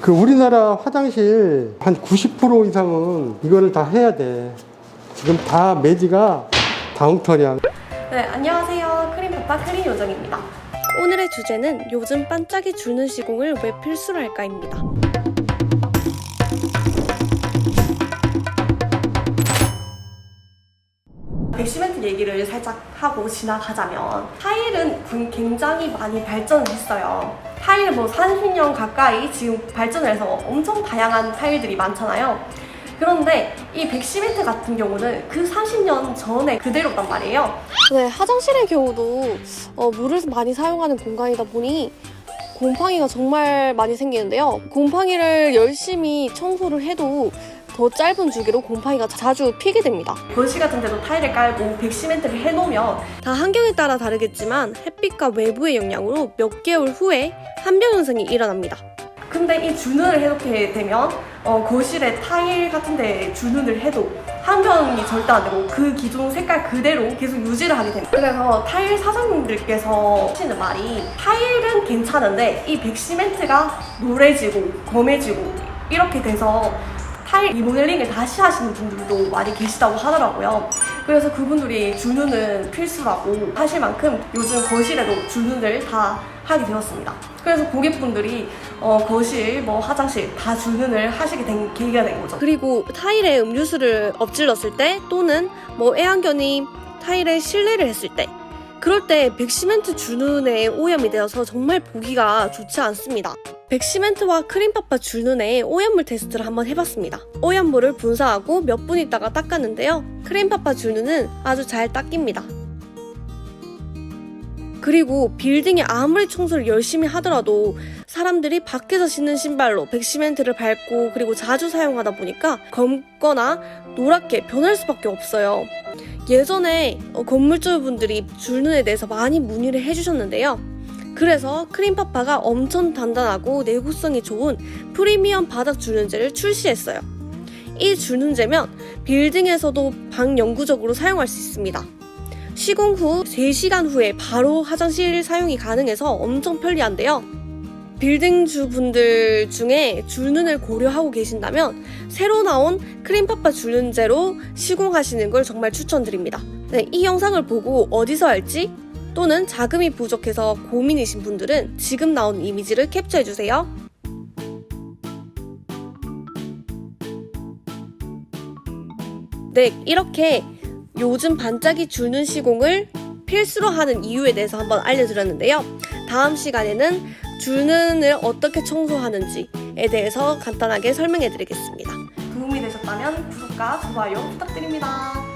그 우리나라 화장실 한 90% 이상은 이거를 다 해야 돼. 지금 다 매지가 다운터리야. 네, 안녕하세요. 크림파파 크림 요정입니다. 오늘의 주제는 요즘 반짝이 주는 시공을 왜 필수로 할까입니다. 얘기를 살짝 하고 지나가자면 타일은 군- 굉장히 많이 발전을 했어요. 타일 뭐 30년 가까이 지금 발전을 해서 엄청 다양한 타일들이 많잖아요. 그런데 이 백시멘트 같은 경우는 그 30년 전에 그대로단 말이에요. 네, 화장실의 경우도 어, 물을 많이 사용하는 공간이다 보니 곰팡이가 정말 많이 생기는데요. 곰팡이를 열심히 청소를 해도 더 짧은 주기로 곰팡이가 자주 피게 됩니다. 거실 같은 데도 타일을 깔고 백시멘트를 해놓으면 다 환경에 따라 다르겠지만 햇빛과 외부의 영향으로 몇 개월 후에 한병 현상이 일어납니다. 근데 이 준눈을 해놓게 되면 어, 거실에 타일 같은 데 준눈을 해도 한 병이 절대 안 되고 그 기존 색깔 그대로 계속 유지를 하게 됩니다. 그래서 타일 사장님들께서 하시는 말이 타일은 괜찮은데 이 백시멘트가 노래지고 검해지고 이렇게 돼서 타일 리모델링을 다시 하시는 분들도 많이 계시다고 하더라고요. 그래서 그분들이 준눈은 필수라고 하실 만큼 요즘 거실에도 준눈을 다 하게 되었습니다. 그래서 고객분들이 어, 거실, 뭐 화장실 다 준눈을 하시게 된 계기가 된 거죠. 그리고 타일에 음료수를 엎질렀을 때 또는 뭐 애완견이 타일에 실내를 했을 때 그럴 때 백시멘트 주눈에 오염이 되어서 정말 보기가 좋지 않습니다. 백시멘트와 크림파파 주눈에 오염물 테스트를 한번 해봤습니다. 오염물을 분사하고 몇 분 있다가 닦았는데요. 크림파파 주눈은 아주 잘 닦입니다. 그리고 빌딩에 아무리 청소를 열심히 하더라도 사람들이 밖에서 신는 신발로 백시멘트를 밟고 그리고 자주 사용하다 보니까 검거나 노랗게 변할 수밖에 없어요. 예전에 어, 건물주분들이 줄눈에 대해서 많이 문의를 해주셨는데요. 그래서 크림파파가 엄청 단단하고 내구성이 좋은 프리미엄 바닥 줄눈제를 출시했어요. 이 줄눈제면 빌딩에서도 방영구적으로 사용할 수 있습니다. 시공 후 3시간 후에 바로 화장실 사용이 가능해서 엄청 편리한데요. 빌딩주 분들 중에 줄눈을 고려하고 계신다면 새로 나온 크림파파 줄눈제로 시공하시는 걸 정말 추천드립니다. 네, 이 영상을 보고 어디서 할지 또는 자금이 부족해서 고민이신 분들은 지금 나온 이미지를 캡처해주세요. 네, 이렇게 요즘 반짝이 줄눈 시공을 필수로 하는 이유에 대해서 한번 알려드렸는데요. 다음 시간에는 줄눈을 어떻게 청소하는지에 대해서 간단하게 설명해 드리겠습니다. 도움이 되셨다면 구독과 좋아요 부탁드립니다.